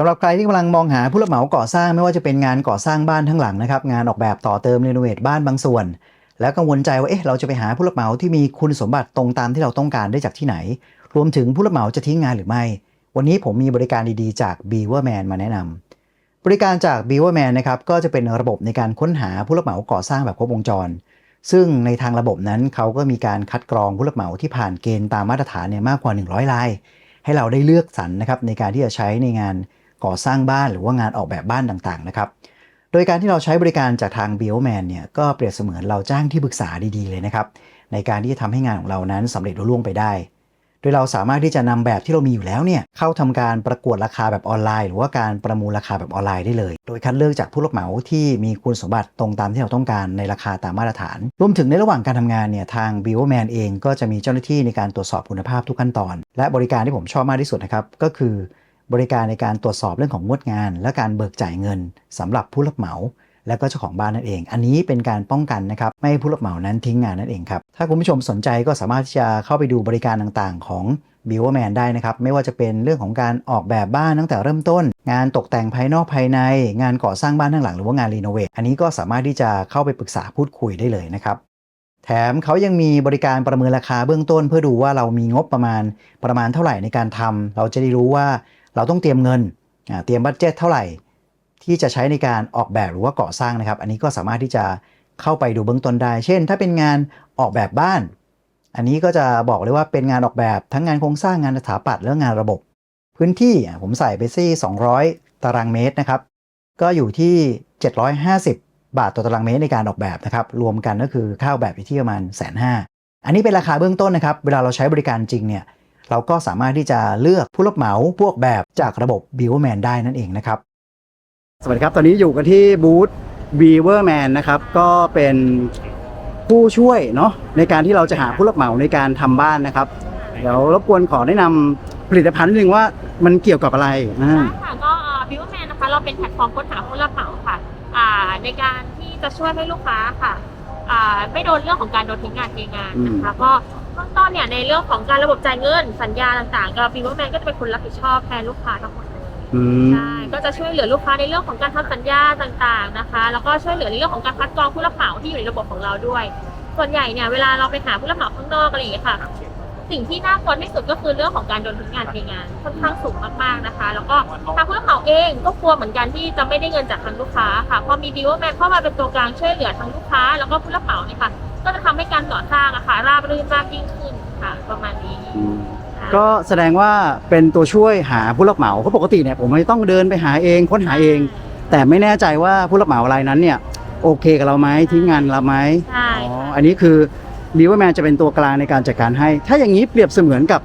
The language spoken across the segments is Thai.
สำหรับใครที่กำลังมองหาผู้รับเหมาก่อสร้างไม่ว่าจะเป็นงานก่อสร้างบ้านทั้งหลังนะครับ งานออกแบบต่อเติมรีโนเวทบ้านบางส่วน แล้วกังวลใจว่าเอ๊ะเราจะไปหาผู้รับเหมาที่มีคุณสมบัติตรงตามที่เราต้องการได้จากที่ไหน รวมถึงผู้รับเหมาจะทิ้งงานหรือไม่ วันนี้ผมมีบริการดีๆจาก b e a v e r m a n มาแนะนำบริการจาก b e a v e r m a n นะครับก็จะเป็นระบบในการค้นหาผู้รับเหมาก่อสร้างแบบครบวงจร ซึ่งในทางระบบนั้นเขาก็มีการคัดกรองผู้รับเหมาที่ผ่านเกณฑ์ตามมาตรฐานเนี่ยมากกว่า 100รายให้เราได้เลือกสรรนะครับในการที่จะใช้ในงาน ก่อสร้างบ้านหรือว่างานออกแบบบ้านต่างๆนะครับ โดยการที่เราใช้บริการจากทาง b i o m a n เนี่ยก็เปรียบเสมือนเราจ้างที่ปรึกษาดีๆเลยนะครับ ในการที่จะทำให้งานของเรานั้นสำเร็จรุ่ล่วงไปได้ โดยเราสามารถที่จะนำแบบที่เรามีอยู่แล้วเนี่ยเข้าทำการประกวดราคาแบบออนไลน์ หรือว่าการประมูลราคาแบบออนไลน์ได้เลย โดยคัดเลือกจากผู้รับเหมาที่มีคุณสมบัติตรงตามที่เราต้องการในราคาตามมาตรฐาน รวมถึงในระหว่างการทำงานเนี่ยทาง b i o m a n เองก็จะมีเจ้าหน้าที่ในการตรวจสอบคุณภาพทุกขั้นตอน และบริการที่ผมชอบมากที่สุดนะครับก็คือ บริการในการตรวจสอบเรื่องของงวดงาน และการเบิกจ่ายเงินสำหรับผู้รับเหมาและก็เจ้าของบ้านนั่นเอง อันนี้เป็นการป้องกันนะครับ ไม่ให้ผู้รับเหมานั้นทิ้งงานนั่นเองครับ ถ้าคุณผู้ชมสนใจก็สามารถที่จะเข้าไปดูบริการต่างๆ ของ b i w e r m a n ได้นะครับ ไม่ว่าจะเป็นเรื่องของการออกแบบบ้านตั้งแต่เริ่มต้น งานตกแต่งภายนอกภายใน งานก่อสร้างบ้านทั้งหลังหรือว่างานรีโนเวท อันนี้ก็สามารถที่จะเข้าไปปรึกษาพูดคุยได้เลยนะครับ แถมเขายังมีบริการประเมินราคาเบื้องต้น เพื่อดูว่าเรามีงบประมาณประมาณเท่าไหร่ในการทำเราจะได้รู้ว่า เราต้องเตรียมเงินเตรียมบัตเจ็ตเท่าไหร่ ที่จะใช้ในการออกแบบหรือว่าก่อสร้างนะครับ อันนี้ก็สามารถที่จะเข้าไปดูเบื้องต้นได้ เช่น ถ้าเป็นงานออกแบบบ้าน อันนี้ก็จะบอกเลยว่าเป็นงานออกแบบทั้งงานโครงสร้างงานสถาปัตย์และงานระบบ พื้นที่ผมใส่ไปที่ 200 ตารางเมตรนะครับ ก็อยู่ที่ 750 บาทต่อตารางเมตรในการออกแบบนะครับ รวมกันก็คือค่าออกแบบอยู่ที่ประมาณแสนห้าอันนี้เป็นราคาเบื้องต้นนะครับ เวลาเราใช้บริการจริงเนี่ย เราก็สามารถที่จะเลือกผู้รับเหมาพวกแบบจากระบบ b i w e r m a n ได้นั่นเองนะครับ สวัสดีครับ ตอนนี้อยู่กันที่บูธ b i w e r m a n นะครับ ก็เป็นผู้ช่วยเนาะในการที่เราจะหาผู้รับเหมาในการทำบ้านนะครับ เดี๋ยวรบกวนขอแนะนำผลิตภัณฑ์นิดนึงว่ามันเกี่ยวกับอะไรอ่าใช่ค่ะก็บิวแมนนะคะเราเป็นแพลตฟอร์มค้นหาผู้รับเหมาค่ะอ่าในการที่จะช่วยให้ลูกค้าค่ะอ่าไม่โดนเรื่องของการโดนทิ้งงานเทงานนะคะก็เบื้องต้นเนี่ยในเรื่องของการระบบจ่ายเงินสัญญาต่างๆก็บิวแมนก็จะเป็นคนรับผิดชอบแทนลูกค้าทั้งหมดเลยอืม ใช่ก็จะช่วยเหลือลูกค้าในเรื่องของการทำสัญญาต่างๆนะคะ แล้วก็ช่วยเหลือในเรื่องของการคัดกรองผู้รับเหมาที่อยู่ในระบบของเราด้วย ส่วนใหญ่เนี่ยเวลาเราไปหาผู้รับเหมาข้างนอกอะไรอย่างเงี้ยค่ะ สิ่งที่น่ากลัวที่สุดก็คือเรื่องของการโดนทิ้งงานเทงานค่อนข้างสูงมากๆนะคะ แล้วก็ทางผู้รับเหมาเองก็กลัวเหมือนกันที่จะไม่ได้เงินจากทางลูกค้าค่ะพอมีดีว่าแมนเข้ามาเป็นตัวกลางช่วยเหลือทั้งลูกค้า แล้วก็ผู้รับเหมาเนี่ยค่ะ ก็จะทำให้การก่อสร้างอะค่ะราบรื่นมากยิ่งขึ้นค่ะ ประมาณนี้ก็แสดงว่าเป็นตัวช่วยหาผู้รับเหมาเพราะปกติเนี่ยผมไม่ต้องเดินไปหาเองค้นหาเอง แต่ไม่แน่ใจว่าผู้รับเหมารายนั้นเนี่ยโอเคกับเราไหมทิ้งงานเราไหมใช่อ๋อค่ะ อันนี้คือบิวแมนจะเป็นตัวกลางในการจัดการให้ ถ้าอย่างนี้เปรียบเสมือนกับ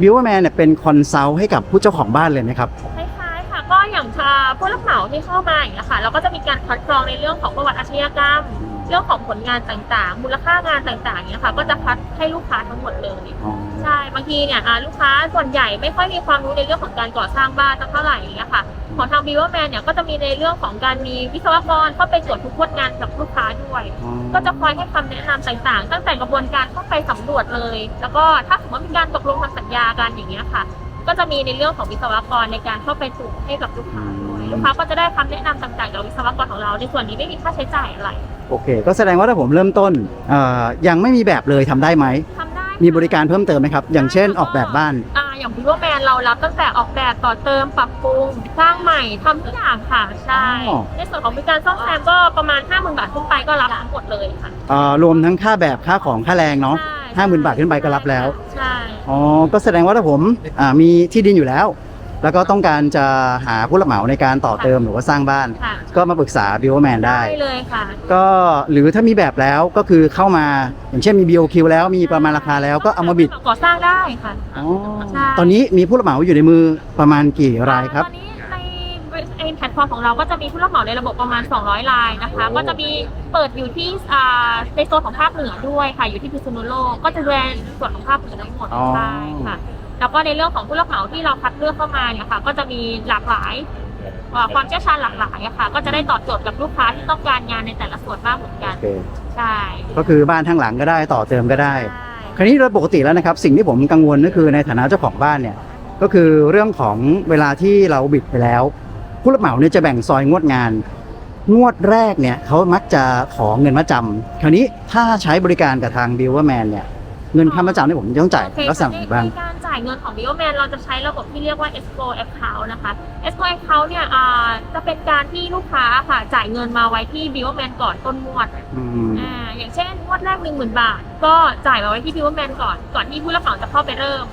บิวแมนเนี่ยเป็นคอนซัลท์ให้กับผู้เจ้าของบ้านเลยนะครับ คล้ายๆค่ะก็อย่างชาผู้รับเหมาที่เข้ามาอย่างเงี้ยค่ะเราก็จะมีการคัดกรองในเรื่องของประวัติอาชญากรรม เรื่องของผลงานต่างๆ มูลค่างานต่างๆเนี้ยค่ะ ก็จะคัดให้ลูกค้าทั้งหมดเลยใช่ บางทีเนี่ยอ่าลูกค้าส่วนใหญ่ไม่ค่อยมีความรู้ในเรื่องของการก่อสร้างบ้านสักเท่าไหร่อย่างเงี้ยค่ะ ของทางบิวแมนเนี่ยก็จะมีในเรื่องของการมีวิศวกรเข้าไปตรวจทุกงวดงานกับลูกค้าด้วยก็จะคอยให้คำแนะนำต่างๆ ตั้งแต่กระบวนการเข้าไปสำรวจเลย แล้วก็ถ้าสมมติมีการตกลงทำสัญญากันอย่างเงี้ยค่ะ ก็จะมีในเรื่องของวิศวกรในการเข้าไปตรวจให้กับลูกค้าด้วย ลูกค้าก็จะได้คำแนะนำต่างๆจากวิศวกรของเรา ในส่วนนี้ไม่มีค่าใช้จ่ายอะไร โอเค ก็แสดงว่าถ้าผมเริ่มต้นเอ่อยังไม่มีแบบเลยทำได้ไหม ทำได้มีบริการเพิ่มเติมไหมครับ อย่างเช่นออกแบบบ้าน อ่าอย่างพิวแมนเรารับตั้งแต่ออกแบบต่อเติมปรับปรุงสร้างใหม่ทำทุกอย่างค่ะใช่อ๋อ ในส่วนของบริการซ่อมแซมก็ประมาณ 5 0,000 บาทขึ้นไปก็รับทั้งหมดเลยค่ะเอ่อรวมทั้งค่าแบบค่าของค่าแรงเนาะ ใช่ห้าหมื่นบาทขึ้นไปก็รับแล้ว ใช่ อ๋อ ก็แสดงว่าถ้าผมอ่ามีที่ดินอยู่แล้ว แล้วก็ต้องการจะหาผู้รับเหมาในการต่อเติมหรือว่าสร้างบ้าน ค่ะ ก็มาปรึกษาบิวแมนได้ ได้เลยค่ะ ก็หรือถ้ามีแบบแล้วก็คือเข้ามาอย่างเช่นมี BOQ แล้วมีประมาณราคาแล้วก็เอามาบิดก่อสร้างได้ค่ะ อ๋อใช่ ตอนนี้มีผู้รับเหมาอยู่ในมือประมาณกี่รายครับ ตอนนี้ในในแพลตฟอร์มของเราก็จะมีผู้รับเหมาในระบบประมาณ 200 รายนะคะ โอ้ ก็จะมีเปิดอยู่ที่อ่าในโซนของภาคเหนือด้วยค่ะ อยู่ที่พิษณุโลก ก็จะดูแลส่วนของภาคเหนือทั้งหมดใช่ค่ะ แล้วก็ในเรื่องของผู้รับเหมาที่เราคัดเลือกเข้ามาเนี่ยค่ะ ก็จะมีหลากหลายเอ่อความเชี่ยวชาญหลากหลายอะค่ะ ก็จะได้ตอบโจทย์กับลูกค้าที่ต้องการงานในแต่ละส่วนมากเหมือนกันโอเคใช่ก็คือบ้านทั้งหลังก็ได้ต่อเติมก็ได้ ใช่ คราวนี้โดยปกติแล้วนะครับ สิ่งที่ผมกังวลก็คือในฐานะเจ้าของบ้านเนี่ยก็คือเรื่องของเวลาที่เราบิดไปแล้ว ผู้รับเหมาเนี่ยจะแบ่งซอยงวดงาน งวดแรกเนี่ยเขามักจะขอเงินมาจำคราวนี้ถ้าใช้บริการกับทางบิวเวอร์แมนเนี่ยเงินค่ามาจำเนี่ยผมจะต้องจ่ายโอเคลักษณะไหนบ้างในการจ่ายเงินของ b i o m a n เราจะใช้ระบบที่เรียกว่า escrow account นะคะ escrow account เนี่ยอ่าจะเป็นการที่ลูกค้าค่ะจ่ายเงินมาไว้ที่ b i o m a n ก่อนต้นงวดอืมอ่าอย่างเช่นงวดแรก 1 0,000 บาท ก็จ่ายมาไว้ที่ b i o m a n ก่อนก่อนที่ผู้รับเหมาจะเข้าไปเริ่ม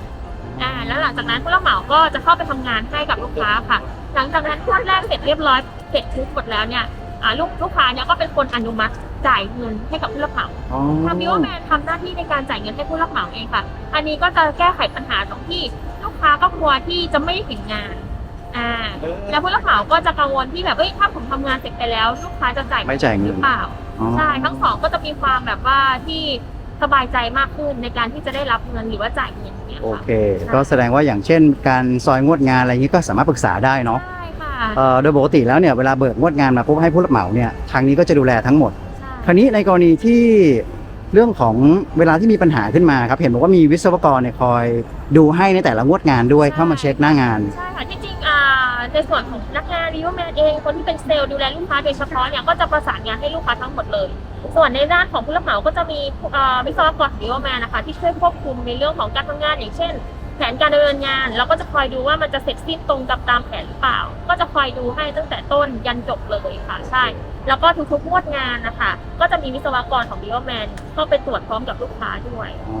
อ่าแล้วหลังจากนั้นผู้รับเหมาก็จะเข้าไปทำงานให้กับลูกค้าค่ะ หลังจากนั้นงวดแรกเสร็จเรียบร้อยเสร็จทุกหมดแล้วเนี่ยอ่าลูกลูกค้าเนี่ยก็เป็นคนอนุมัติ จ่ายเงินให้กับผู้รับเหมาอ๋อทางบิวแมนทำหน้าที่ในการจ่ายเงินให้ผู้รับเหมาเองค่ะ อันนี้ก็จะแก้ไขปัญหาตรงที่ลูกค้าก็กลัวที่จะไม่เห็นงาน อ่า แล้วผู้รับเหมาก็จะกังวลที่แบบเอ้ยถ้าผมทำงานเสร็จไปแล้ว ลูกค้าจะจ่ายไม่จ่ายหเงิรืนอเปล่า อ๋อใช่ทั้งสองก็จะมีความแบบว่าที่สบายใจมากขึ้นในการที่จะได้รับเงินหรือว่าจ่ายเงินเนี่ยโอค่ะ เคก็แสดงว่าอย่างเช่น การซอยงวดงานอะไรอย่างนี้ก็สามารถปรึกษาได้เนาะใช่ค่ะ เอ่อโดยปกติแล้วเนี่ยเวลาเบิกงวดงานมาปุ๊บให้ผู้รับเหมาเนี่ยทางนี้ก็จะดูแลทั้งหมดใช่ คราวนี้ในกรณีที่เรื่องของเวลาที่มีปัญหาขึ้นมาครับ เห็นบอกว่ามีวิศวกรเนี่ยคอยดูให้ในแต่ละงวดงานด้วยเข้ามาเช็คหน้างาน ใช่ค่ะที่จริงอ่าในส่วนของพนักงานรีวิวแมนเอง คนที่เป็นเซลล์ดูแลลูกค้าโดยเฉพาะเนี่ยก็จะประสานงานให้ลูกค้าทั้งหมดเลย ส่วนในด้านของผู้รับเหมาก็จะมีอ่าวิศวกรรีวิวแมนนะคะที่ช่วยควบคุมในเรื่องของการทำงานอย่างเช่น แผนการดำเนินงานเราก็จะคอยดูว่ามันจะเสร็จสิ้นตรงกับตามแผนหรือเปล่า ก็จะคอยดูให้ตั้งแต่ต้นยันจบเลยค่ะใช่ แล้วก็ทุกๆงวดงานนะคะก็จะมีวิศวกรของรีวิวแมนเข้าไปตรวจพร้อมกับลูกค้าด้วย อ๋อ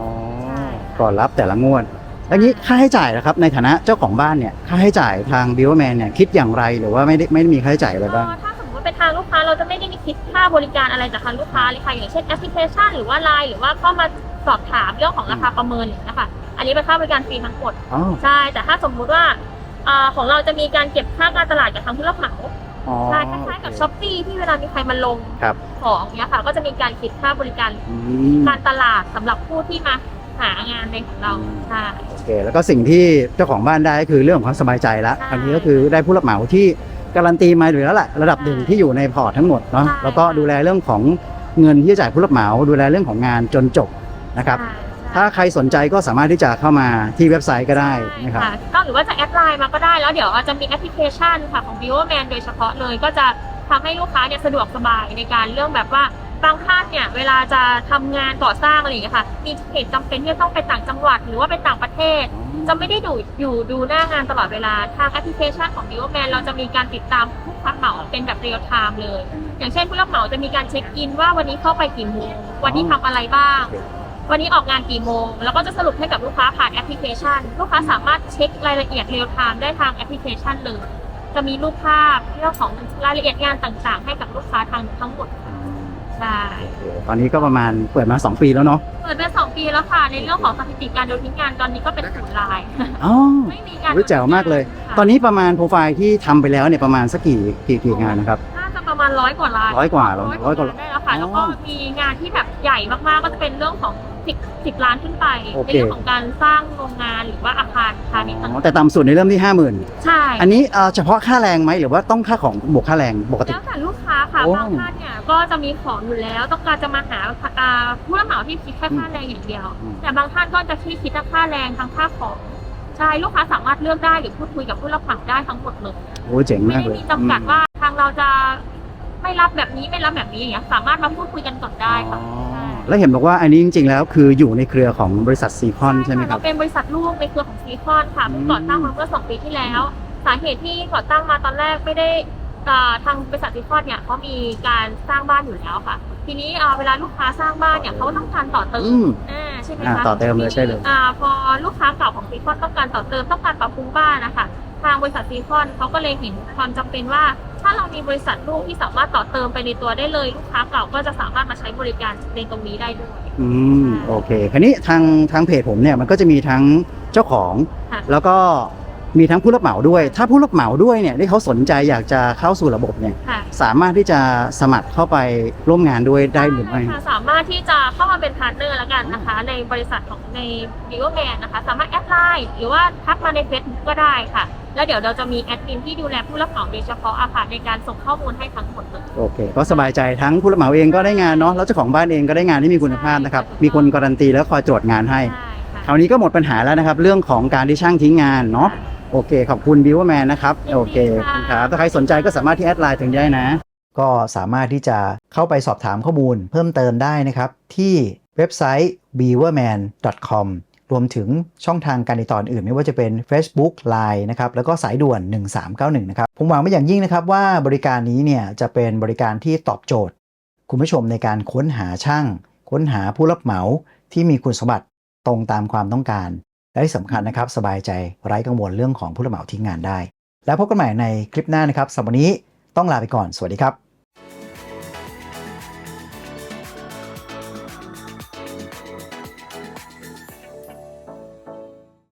ก่อนรับแต่ละงวดแล้วนี้ค่าใช้จ่ายนะครับในฐานะเจ้าของบ้านเนี่ยค่าใช้จ่ายทางบิวแมนเนี่ยคิดอย่างไรหรือว่าไม่ได้ไม่ได้มีค่าใช้จ่ายอะไรบ้าง ก็ถ้าสมมติว่าเป็นทางลูกค้าเราจะไม่ได้มีคิดค่าบริการอะไรจากทางลูกค้าเลยค่ะอย่างเช่นแอปพลิเคชันหรือว่าไลน์หรือว่าเข้ามาสอบถามเรื่องของราคาประเมินอย่างนี้ยนะคะอันนี้เป็นค่าบริการฟรีทั้งหมด อ๋อ ใช่ แต่ถ้าสมมุติว่าอ่าของเราจะมีการเก็บค่าการตลาดกับทางผู้รับเหมา อ๋อใช่คล้ายๆกับช้อปปี้ที่เวลามีใครมาลงครับของเนี้ยค่ะ ก็จะมีการคิดค่าบริการอืมการตลาดสำหรับผู้ที่มาหางานในของเราใช่ โอเค แล้วก็สิ่งที่เจ้าของบ้านได้ก็คือเรื่องของความสบายใจละใช่คราวนี้ก็คือได้ผู้รับเหมาที่การันตีมาอยู่แล้วแหละระดับหนึ่งใช่ที่อยู่ในพอร์ตทั้งหมดเนาะใช่ แล้วก็ดูแลเรื่องของเงินที่จะจ่ายผู้รับเหมา ดูแลเรื่องของงานจนจบนะครับ ใช่ ถ้าใครสนใจก็สามารถที่จะเข้ามาที่เว็บไซต์ก็ได้นะครับก็หรือว่าจะแอดไลน์มาก็ได้แล้วเดี๋ยวอาจจะมีแอปพลิเคชันค่ะของ b i o m a n โดยเฉพาะเลยก็จะทำให้ลูกค้าเนี่ยสะดวกสบายในการเรื่องแบบว่าบางท่านเนี่ยเวลาจะทำงานก่อสร้างอะไรอย่างเงี้ยค่ะ มีเหตุจำเป็นที่ต้องไปต่างจังหวัดหรือว่าไปต่างประเทศ จะไม่ได้ดูอยู่ดูหน้างานตลอดเวลาทางแอปพลิเคชันของ b i o m a n เราจะมีการติดตามผู้รับเหมาเป็นแบบเรียลไทม์เลย อย่างเช่นผู้รับเหมาจะมีการเช็คอินว่าวันนี้เข้าไปกี่โมงวันนี้ทำอะไรบ้าง วันนี้ออกงานกี่โมง แล้วก็จะสรุปให้กับลูกค้าผ่านแอปพลิเคชัน ลูกค้าสามารถเช็ครายละเอียดเรียลไทม์ได้ทางแอปพลิเคชันเลย จะมีรูปภาพเรื่องของรายละเอียดงานต่างๆ ให้กับลูกค้าทางทั้งหมดใช่ตอนนี้ก็ประมาณเปิดมา 2 ปีแล้วเนาะเปิดเป็นสองปีแล้วค่ะ ในเรื่องของสถิติการโดนทิ้งงานตอนนี้ก็เป็นศูนย์ลายอ๋อไม่มีการอุ๊ยแจ๋วมากเลยค่ะตอนนี้ประมาณโปรไฟล์ที่ทำไปแล้วเนี่ยประมาณสักกี่กี่กี่งานนะครับน่าจะประมาณร้อยกว่าลายร้อยกว่าร้ร้ออยยร้อยกว่าได้แล้วค่ะอ๋อแล้วก็มีงานที่แบบใหญ่มากๆก็จะเป็นเรื่องของ สิบสิบล้านขึ้นไปโอในเค เรื่องของการสร้างโรงงานหรือว่าอาคารพาณิชย์ต่างอ๋อแต่ต่ำสุดในเริ่มที่ 50,000ใช่ อันนี้เอ่อเฉพาะค่าแรงไหมหรือว่าต้องค่าของบวกค่าแรงปกติ แล้วแต่ลูกค้าค่ะโอ้บางท่านเนี่ยก็จะมีของอยู่แล้ว ต้องการจะมาหาอ่าผู้รับเหมาที่คิดแค่ค่าแรงอย่างเดียว อืม แต่บางท่านก็จะที่คิดทั้งค่าแรงทั้งค่าของใช่ลูกค้าสามารถเลือกได้หรือพูดคุยกับผู้รับเหมาได้ทั้งหมดเลยโอ้เจ๋งไม่มากได้เลยมีจำกัดว่าทางเราจะไม่รับแบบนี้ไม่รับแบบนี้อย่างเงี้ยสามารถมาพูดคุยกันก่อนได้อ๋ค่ะ อ แล้วเห็นบอกว่าอันนี้จริงๆ แล้วคืออยู่ในเครือของบริษัทซีคอนใช่ไหมครับเราเป็นบริษัทลูกในเครือของซีคอนค่ะเพิ่งก่อตั้งมาเมื่อสองปีที่แล้ว สาเหตุที่ก่อตั้งมาตอนแรกไม่ได้อ่าทางบริษัทซีคอนเนี่ยเขามีการสร้างบ้านอยู่แล้วค่ะ ทีนี้อ่าเวลาลูกค้าสร้างบ้านเนี่ยเขาก็ต้องการต่อเติอืมมอ่าใช่ไหมอ่าคะ ต่อเติมเลยใช่เลย อ่าพอลูกค้าเก่าของซีคอนต้องการต่อเติมต้องการปรับปรุงบ้านนะคะ ทางบริษัทซีคอนเขาก็เลยเห็นความจำเป็นว่า ถ้าเรามีบริษัทลูกที่สามารถต่อเติมไปในตัวได้เลยลูกค้าเก่าก็จะสามารถมาใช้บริการในตรงนี้ได้ด้วยอืมโอเคคราวนี้ทางทางเพจผมเนี่ยมันก็จะมีทั้งเจ้าของค่ะแล้วก็มีทั้งผู้รับเหมาด้วย ถ้าผู้รับเหมาด้วยเนี่ยที่เขาสนใจอยากจะเข้าสู่ระบบเนี่ยค่ะสามารถที่จะสมัครเข้าไปร่วมงานด้วยได้หรือไม่ค่ะสามารถที่จะเข้ามาเป็นพาร์ทเนอร์แล้วกันนะคะ ในบริษัทของใน v i v o m a n นะคะ สามารถแอดไลน์หรือว่าทักมาในเฟซบุ๊กก็ได้ค่ะ แล้วเดี๋ยวเราจะมีแอดมินที่ดูแลผู้รับเหมาโดยเฉพาะอาคารในการส่งข้อมูลให้ทั้งหมดเลย โอเค ก็สบายใจทั้งผู้รับเหมาเองก็ได้งานเนาะแล้วเจ้าของบ้านเองก็ได้งานที่มีคุณภาพนะครับ มีคนการันตีแล้วคอยตรวจงานให้ ใช่ค่ะคราวนี้ก็หมดปัญหาแล้วนะครับ เรื่องของการที่ช่างทิ้งงานเนาะโอเค ขอบคุณบิวแมนนะครับยินดีโอเคค่ะครับถ้าใครสนใจก็สามารถที่แอดไลน์ถึงได้นะ ก็สามารถที่จะเข้าไปสอบถามข้อมูลเพิ่มเติมได้นะครับ ที่เว็บไซต์ beaverman.com รวมถึงช่องทางการติดต่ออื่น ไม่ว่าจะเป็น Facebook Line นะครับแล้วก็สายด่วน 1391 นะครับ ผมหวังเป็นอย่างยิ่งนะครับว่าบริการนี้เนี่ยจะเป็นบริการที่ตอบโจทย์ คุณผู้ชมในการค้นหาช่าง ค้นหาผู้รับเหมาที่มีคุณสมบัติตรงตามความต้องการ และที่สำคัญนะครับสบายใจไร้กังวลเรื่องของผู้รับเหมาทิ้งงานได้ แล้วพบกันใหม่ในคลิปหน้านะครับสำหรับวันนี้ต้องลาไปก่อนสวัสดีครับ